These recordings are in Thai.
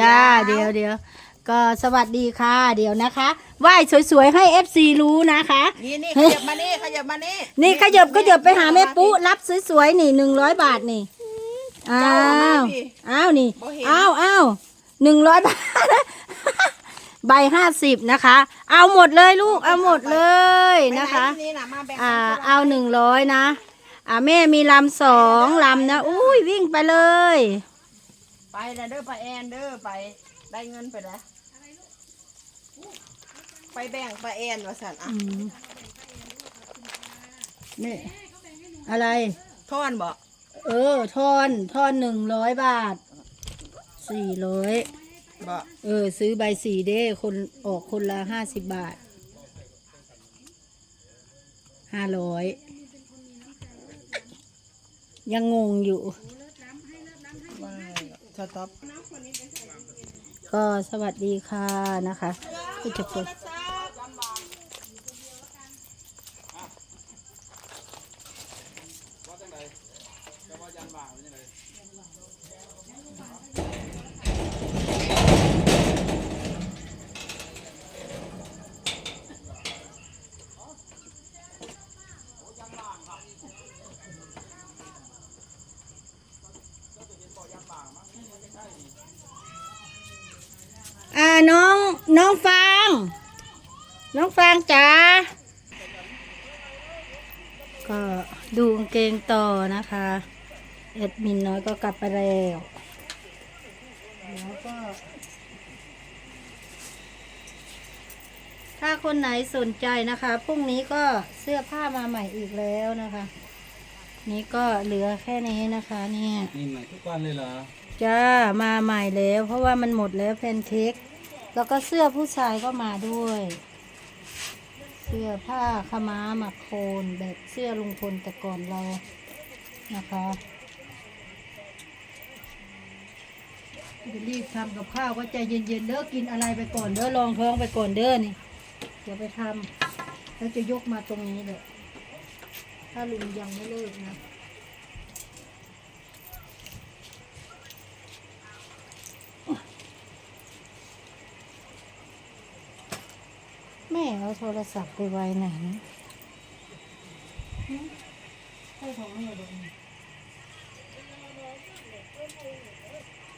จ้าเดี๋ยวเดี๋ยวก็สวัสดีค่ะ เดี๋ยวนะคะไหว้สวยๆให้ FC รู้นะคะ นี่นี่ขยับมานี่ขยับมานี่นี่ขยับขยับไปหาแม่ปุ๊รับสวยๆนี่หนึ่งร้อยบาทนี่อ้าวอ้าวนี่อ้าวอ้าวหนึ่งร้อยบาทใบห้าสิบนะคะ เอาหมดเลยลูกเอาหมดเลยนะคะไปไหนี่นะมาแบ่งอ่ากันคนละเอาหนึ่งร้อยนะ อ่าแม่มีลำสองลำนะอุ้ยวิ่งไปเลย ไปนะเด้อไปแอนเด้อไปได้เงินไปแล้วไปแบ่งไปแอนว่าสันอะอืมนี่อะไร ทอนบ่เออทอนทอนหนึ่งร้อยบาทสี่ร้อยบ่เออ ซื้อใบสีเด้คนออกคนละห้าสิบบาทห้าร้อยยังงงอยู่ว่า สต็อปก็สวัสดีค่ะนะคะผู้จัดการอ่า น้องน้องฟาง น้องฟางจ๋า ก็ดูกางเกงต่อนะคะแอดมินน้อยก็กลับไปแล้วแล้วก็ ถ้าคนไหนสนใจนะคะพรุ่งนี้ก็เสื้อผ้ามาใหม่อีกแล้วนะคะ นี่ก็เหลือแค่นี้นะคะเนี่ยนี่ใหม่ทุกวันเลยเหรอ จ้ามาใหม่แล้ว เพราะว่ามันหมดแล้วแพนเค้ก แล้วก็เสื้อผู้ชายก็มาด้วย เสื้อผ้าขม้าหมักโคนแบบเสื้อลุงพลแต่ก่อนเรานะคะจะรีบทำกับข้าวก็ใจเย็นๆเด้อกินอะไรไปก่อนเด้อลองท้องไปก่อนเด้อนี่เดี๋ยวไปทำแล้วจะยกมาตรงนี้เลยถ้าลุงยังไม่เลิกนะ แล้วโทรศัพท์ไปไว้ไหนนะใช่ของแม่บอกนี่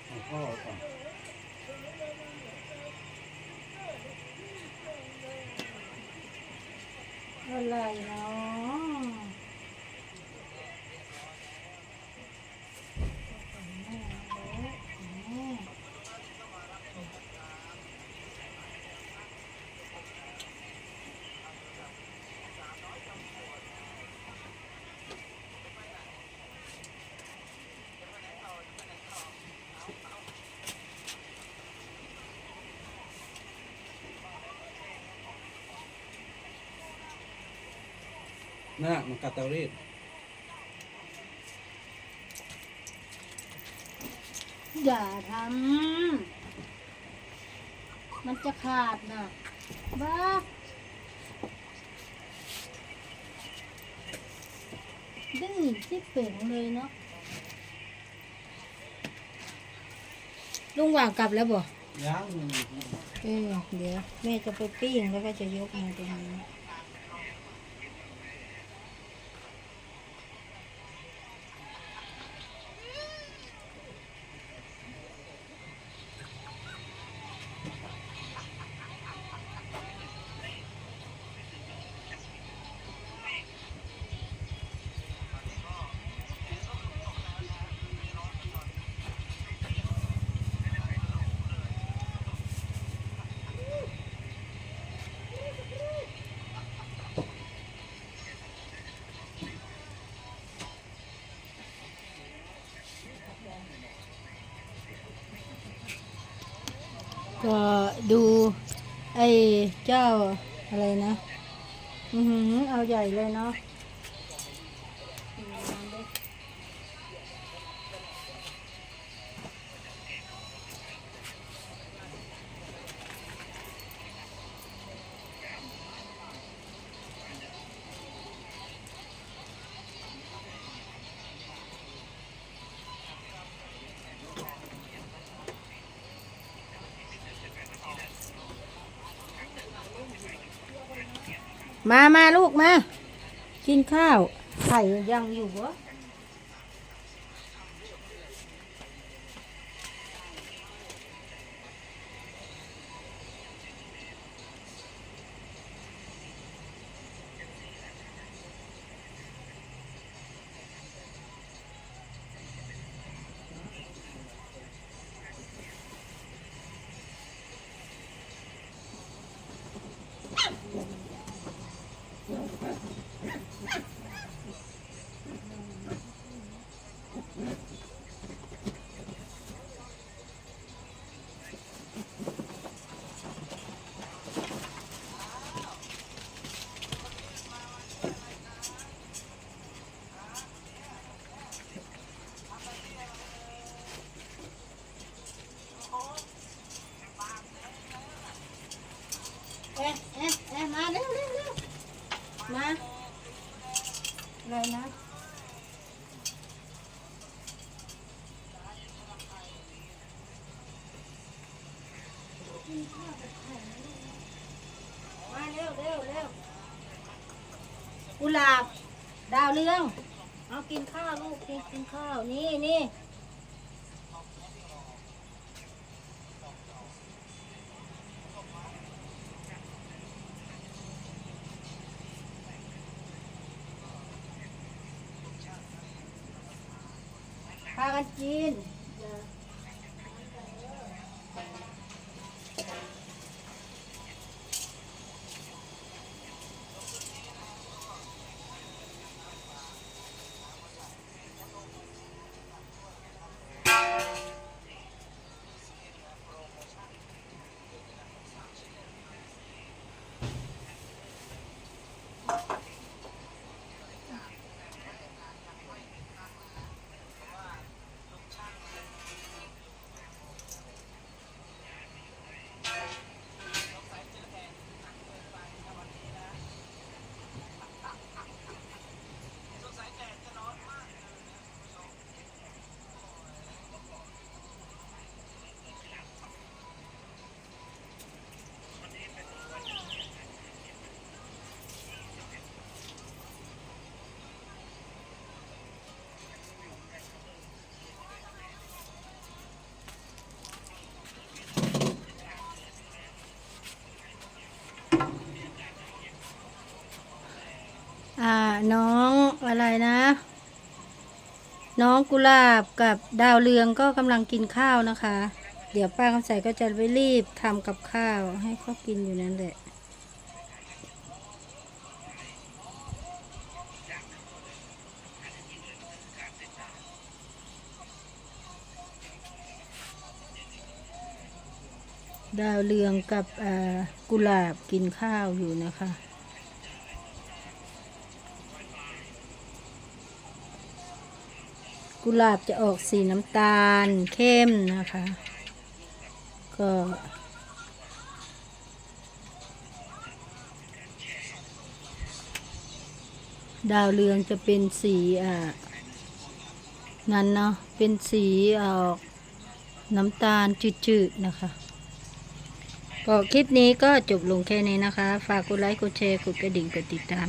ของพ่อก่อนอะไรเนาะ น่ะมันกัดเตารีดอย่าทำ มันจะขาดนะบ้าดื้อที่เป่งเลยเนาะ ลุงว่างกลับแล้วบ่ยังเออเดี๋ยว แม่จะไปปิ้งแล้วก็จะยกมาตรงนี้ ดูไอ้เจ้าอะไรนะ อือหือเอาใหญ่เลยเนาะ มามาลูกมา กินข้าว ไข่ยังอยู่เหรอะเอ๊ะเอ๊ะมาเร็วเร็วเร็วมา อะไรนะมาเร็วเร็วเร็วกุหลาบ ดาวเรือง เอากินข้าวลูกกินกินข้าว นี่นี่ พากันกิน น้องอะไรนะ น้องกุหลาบกับดาวเรืองก็กำลังกินข้าวนะคะ เดี๋ยวป้าคำใสก็จะไปรีบทำกับข้าวให้เขากินอยู่นั่นแหละดาวเรืองกับอ่ากุหลาบกินข้าวอยู่นะคะ กุหลาบจะออกสีน้ำตาลเข้มนะคะ ก็ดาวเรืองจะเป็นสีอ่านั้นเนาะเป็นสีออกน้ำตาลจืดๆนะคะ ก็คลิปนี้ก็จบลงแค่นี้นะคะ ฝากกดไลค์กดแชร์กดกระดิ่งกดติดตาม